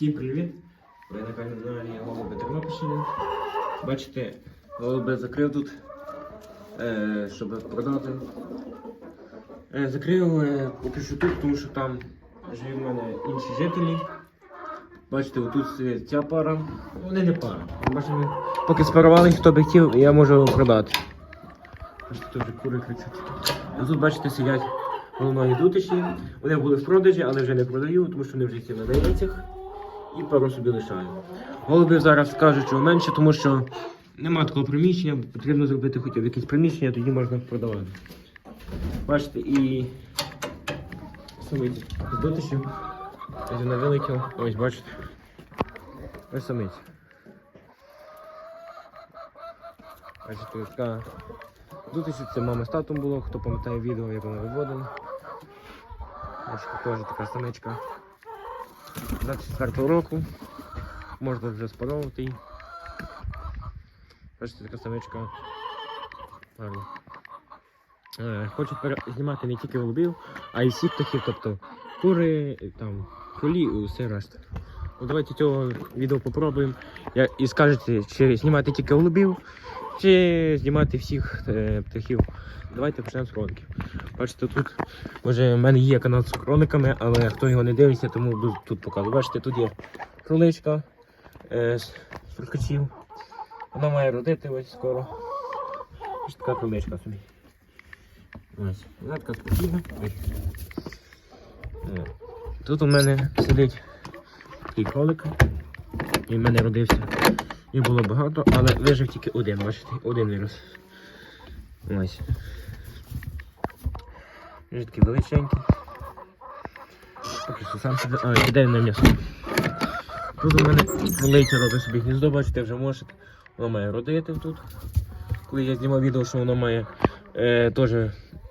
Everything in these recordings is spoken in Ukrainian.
Всім привіт! Ви на каналі Голуби Тернопільщини. Бачите, голуби закрив тут, е, щоб продати. Е, закрив е, поки що тут, тому що там живуть в мене інші жителі. Бачите, отут сидить ця пара. Вони не пара. Бачите, поки спарували, хто би хотів, я можу продати. Бачите, тут вже кури кричать. Тут, бачите, сидять головної дутичі. Вони були в продажі, але вже не продаю, тому що вони вже всі на яйцях. І пару собі лишаю. Голубів зараз скажуть, що менше, тому що нема такого приміщення, потрібно зробити хоча б якесь приміщення, тоді можна продавати. Бачите, і самиці з дутичів. Ось вона вилетіла. Ось бачите. Ось самиці. Бачите, ось така дутичі, це мама з татом було, хто пам'ятає відео, як вона виводила. Бачите, теж така самичка. 24 року. Можна вже спаровувати її. Бачите, така самичка. Е, Хочу знімати не тільки голубів, а й всіх птахів, тобто кури, там, кролі і все решта. Давайте цього відео попробуємо. Я, і скажете, чи знімати тільки голубів, чи знімати всіх е, птахів. Давайте почнемо з кроликів. Бачите, тут може в мене є канал з кроликами, але хто його не дивиться, тому буду тут показую. Бачите, тут є кроличка е, з фуркачів. Вона має родити ось скоро. Ось така кроличка собі. Ось. Вона така спокійна. Е, Тут у мене сидить такий кролик. І в мене родився. Їх було багато, але вижив тільки один, бачите, один вирос. Ось. Він такий величенький. Поки сам кидає на м'ясо. Тут у мене велике робить собі гніздо, бачите, вже може. Воно має родити тут. Коли я знімав відео, що воно має е, теж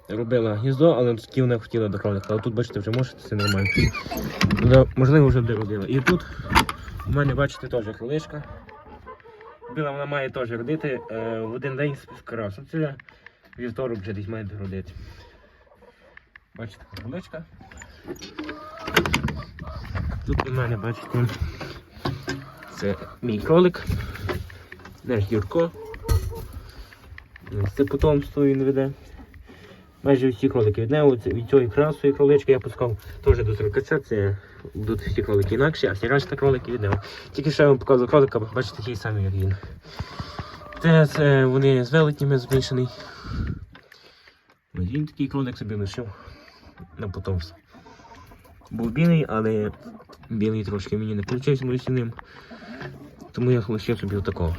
робила гніздо, але такі вона хотіла до кролика. Але тут, бачите, вже може, це нормально. Можливо, вже де родила. І тут у мене, бачите, теж кроличка. Біла вона має теж родити е, в один день з красу. Це вівторок вже десь має родити. Бачите, кроличка. Тут у мене, бачите, це мій кролик. Наш Юрко. Це потомство він веде. Майже всі кролики нього, від цієї красої кролички я пускав теж до сорокача, це будуть всі кролики інакші, а всі решта кролики від. Тільки що я вам показував кролика, бачите, такі самі, як він. Це, вони з велетнями змішаний. Він такий кролик собі лишив на потомство. Був білий, але білий трошки мені не получився ним. Тому я лишив собі отакого.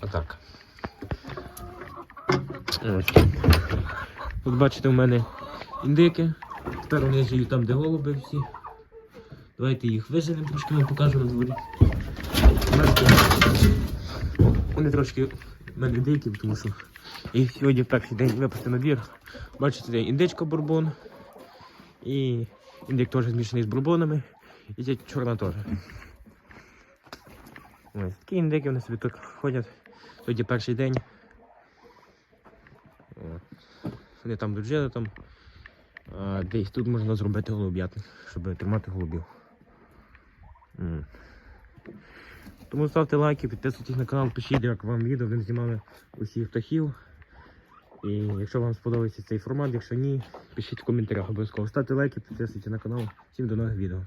Отак. Ось. Тут бачите, у мене індики. Тепер живуть там, де голуби всі. Давайте їх виженемо, трошки вам покажу на дворі. Вони трошки в мене дикі, тому що їх сьогодні перший день випустив на двір. Бачите, де індичка бурбон. І індик теж змішаний з бурбонами. І ця чорна теж. Ось такі індики вони собі тут ходять. Сьогодні перший день. Вони там дожили там. Десь тут можна зробити голуб'ятник, щоб тримати голубів. Тому ставте лайки, підписуйтесь на канал, пишіть, як вам відео, ви знімали усіх птахів. І якщо вам сподобається цей формат, якщо ні, пишіть в коментарях обов'язково. Ставте лайки, підписуйтесь на канал. Всім до нових відео.